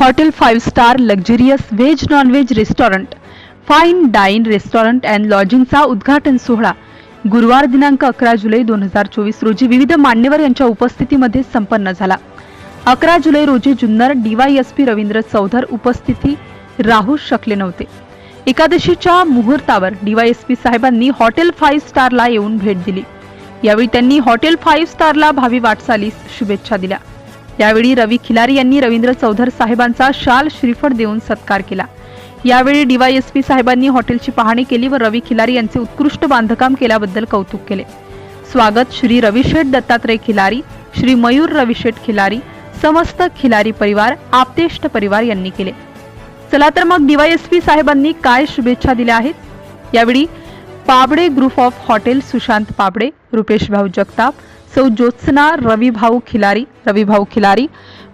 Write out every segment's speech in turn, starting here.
Hotel five star luxurious veg nonveg restaurant fine dine restaurant and लॉजिंगचा उद्घाटन सोहळा गुरुवार दिनांक अकरा जुलै दोन हजार चोवीस रोजी विविध मान्यवर यांच्या उपस्थितीमध्ये संपन्न झाला. अकरा जुलै रोजी जुन्नर डीवायएसपी रवींद्र चौधर उपस्थिती राहू शकले नव्हते. एकादशीच्या मुहूर्तावर डीवायएसपी साहेबांनी हॉटेल फाईव्ह स्टारला येऊन भेट दिली. यावेळी त्यांनी हॉटेल फाईव्ह स्टारला भावी वाटचालीस शुभेच्छा दिल्या. यावेळी रवी खिलारी यांनी रवींद्र चौधर साहेबांचा शाल श्रीफळ देऊन सत्कार केला. यावेळी डीवायएसपी साहेबांनी हॉटेलची पाहणी केली व रवी खिलारी यांचे उत्कृष्ट बांधकाम केल्याबद्दल कौतुक केले. स्वागत श्री रविशेठ दत्तात्रय खिलारी श्री मयूर रविशेठ खिलारी समस्त खिलारी परिवार आपतेष्ट परिवार यांनी केले. चला तर मग डीवायएसपी साहेबांनी काय शुभेच्छा दिल्या आहेत? यावेळी Pabade group of hotel Sushant Pabade Rupesh भाऊ जगताप सौ ज्योत्सना रविभाऊ खिलारी रविभाऊ खिलारी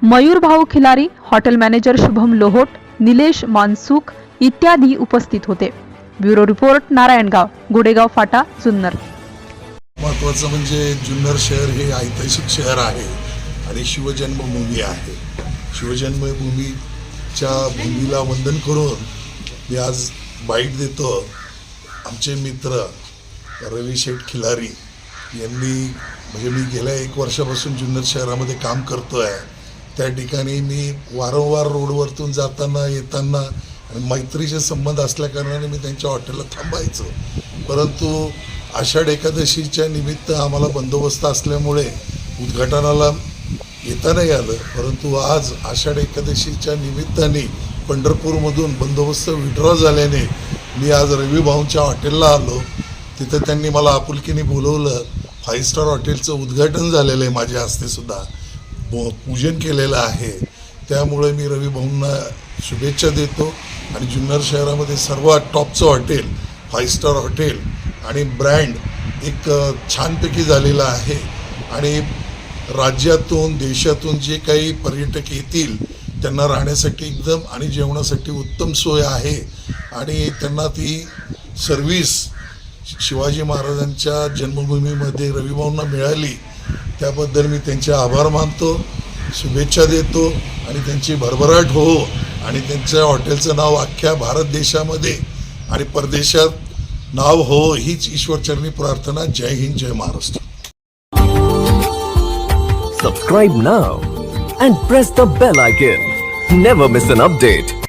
मयूर भाऊ खिलारी हॉटेल मॅनेजर शुभम लोहोट निलेश मानसुख इत्यादी उपस्थित होते. ब्युरो रिपोर्ट नारायणगाव गुडेगाव फाटा जुन्नर. महत्त्वाचं म्हणजे जुन्नर शहर हे ऐतिहासिक शहर आहे आणि शिवजन्मभूमी आहे. शिवजन्मभूमीच्या भूमीला वंदन करून मी आज बाईट देतो आमचे मित्र रवी शेठ खिलारी यांनी म्हणजे मी गेल्या एक वर्षापासून जुन्नर शहरामध्ये काम करतो आहे त्या ठिकाणी मी वारंवार रोडवरतून जाताना येताना आणि मैत्रीचे संबंध असल्याकारणाने मी त्यांच्या हॉटेलला थांबायचो. परंतु आषाढ एकादशीच्या निमित्त आम्हाला बंदोबस्त असल्यामुळे उद्घाटनाला येता नाही आलं. परंतु आज आषाढ एकादशीच्या निमित्ताने पंढरपूरमधून बंदोबस्त विड्रॉ झाल्याने मी आज रवी भाऊंच्या हॉटेलला आलो. तिथं त्यांनी मला आपुलकीने बोलवलं फाईव्ह स्टार हॉटेलचं उद्घाटन झालेलं आहे माझ्या हस्ते सुद्धा. पूजन केलेलं आहे. त्यामुळे मी रवी भाऊंना शुभेच्छा देतो आणि जुन्नर शहरामध्ये सर्वात टॉपचं हॉटेल फाईव्ह स्टार हॉटेल आणि ब्रँड एक छानपैकी झालेला आहे. आणि राज्यातून देशातून जे काही पर्यटक येतील त्यांना राहण्यासाठी एकदम आणि जेवणासाठी उत्तम सोय आहे. आणि त्यांना ती सर्व्हिस शिवाजी महाराजांच्या जन्मभूमीमध्ये रविभाऊंना मिळाली त्याबद्दल मी त्यांचे आभार मानतो शुभेच्छा देतो आणि त्यांची भरभराट हो आणि त्यांच्या हॉटेलचं नाव अख्ख्या भारत देशामध्ये आणि परदेशात नाव हो हीच ईश्वरचरणी प्रार्थना. जय हिंद जय Maharashtra. Subscribe now and press the bell icon never miss an update